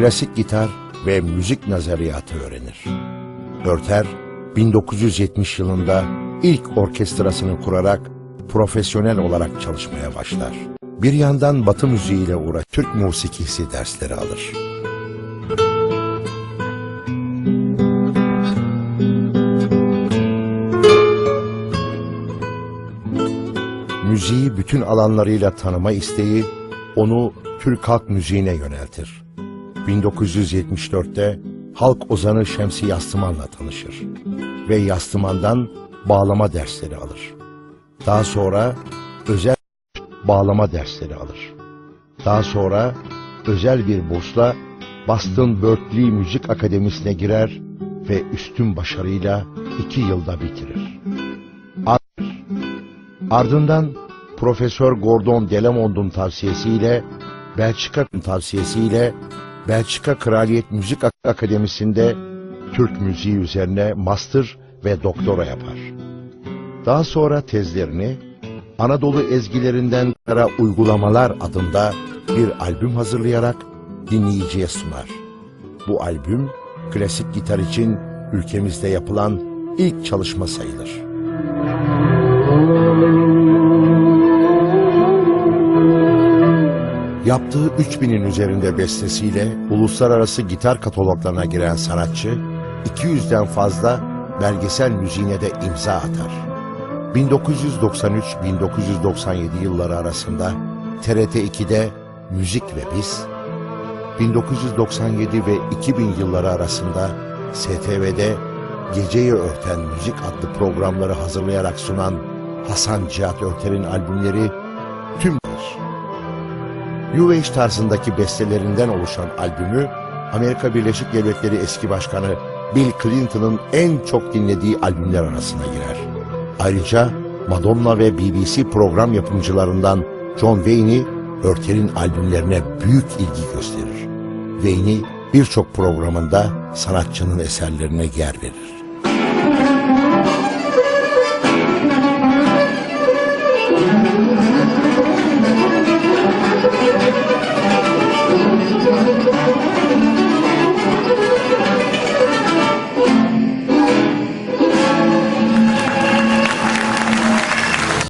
klasik gitar ve müzik nazariyatı öğrenir. Örter, 1970 yılında ilk orkestrasını kurarak profesyonel olarak çalışmaya başlar. Bir yandan Batı müziğiyle uğraş, Türk musikisi dersleri alır. Müziği bütün alanlarıyla tanıma isteği onu Türk halk müziğine yöneltir. 1974'te halk ozanı Şemsi Yastıman'la tanışır ve Yastıman'dan bağlama dersleri alır. Daha sonra özel bağlama dersleri alır. Daha sonra özel bir bursla Boston Berkeley Müzik Akademisi'ne girer ve üstün başarıyla iki yılda bitirir. Ardından Profesör Gordon Delamond'un tavsiyesiyle Belçika tavsiyesiyle Belçika Kraliyet Müzik Ak- Akademisi'nde Türk müziği üzerine master ve doktora yapar. Daha sonra tezlerini Anadolu ezgilerinden Kara Uygulamalar adında bir albüm hazırlayarak dinleyiciye sunar. Bu albüm klasik gitar için ülkemizde yapılan ilk çalışma sayılır. Yaptığı 3000'in üzerinde bestesiyle uluslararası gitar kataloglarına giren sanatçı, 200'den fazla belgesel müziğine de imza atar. 1993-1997 yılları arasında TRT 2'de Müzik ve Biz, 1997 ve 2000 yılları arasında STV'de Geceyi Örten Müzik adlı programları hazırlayarak sunan Hasan Cihat Örter'in albümleri tümdür. New tarzındaki bestelerinden oluşan albümü Amerika Birleşik Devletleri eski başkanı Bill Clinton'ın en çok dinlediği albümler arasına girer. Ayrıca Madonna ve BBC program yapımcılarından John Wayne'i Örter'in albümlerine büyük ilgi gösterir. Wayne'i birçok programında sanatçının eserlerine yer verir.